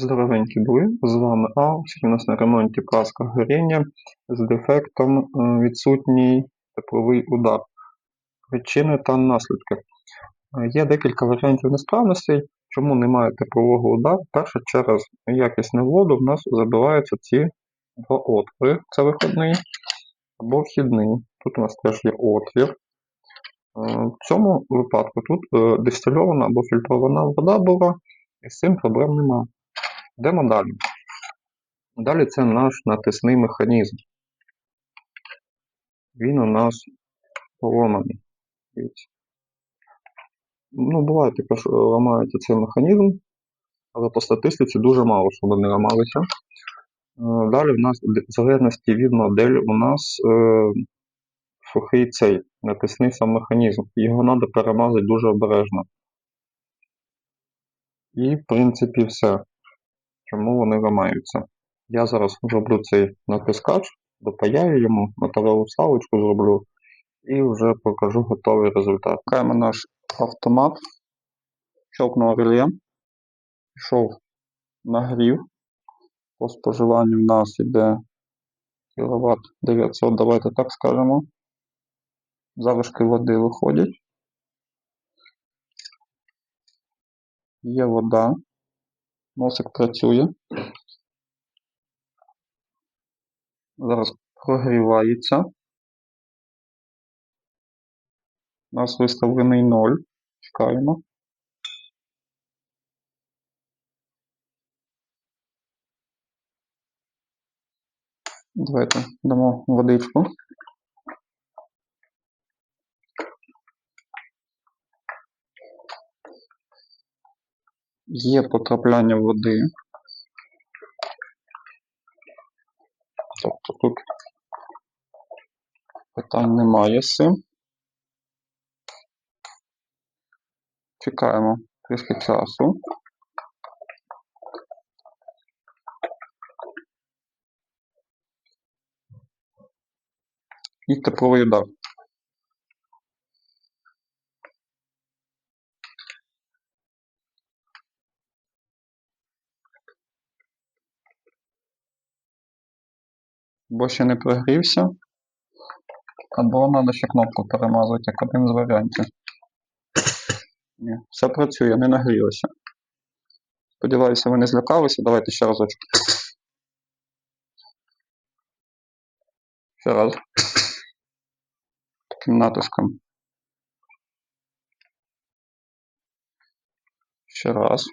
Здоровенькі були. З вами А. Сьогодні у нас на ремонті праска горіння з дефектом е, відсутній тепловий удар. Причини та наслідки. Е, Є декілька варіантів несправностей. Чому немає теплового удару? Перше, через якісну воду в нас забиваються ці два отвори. Це виходний або вхідний. Тут у нас теж є отвір. Е, В цьому випадку тут дистильована або фільтрована вода була, і з цим проблем немає. Йдемо далі. Далі це наш натисний механізм. Він у нас поломаний. Ну, буває таке, що ламається цей механізм, але по статистиці дуже мало, щоб вони ламалися. Е, Далі в нас в залежності від моделі у нас е, сухий цей натисний сам механізм. Його треба перемазати дуже обережно. І, в принципі, все. Чому вони ламаються? Я зараз зроблю цей натискач, допаяю йому, металеву вставочку зроблю і вже покажу готовий результат. Чекаємо наш автомат. Щелкнув реле. Пішов нагрів. По споживанню в нас йде кіловат 900, давайте так скажемо. Залишки води виходять. Є вода. Носик працює. Зараз прогрівається. У нас виставлений 0. Чекаємо. Давайте дамо водичку. Є потрапляння води. Тобто тут питань немає цим. Чекаємо трішки часу. І тепловий удар. Бо ще не прогрівся. Або треба ще кнопку перемазати, як один з варіантів. Ні, все працює, не нагрілося. Сподіваюся, ви не злякалися. Давайте ще разочок. Ще раз. Таким натиском. Ще раз.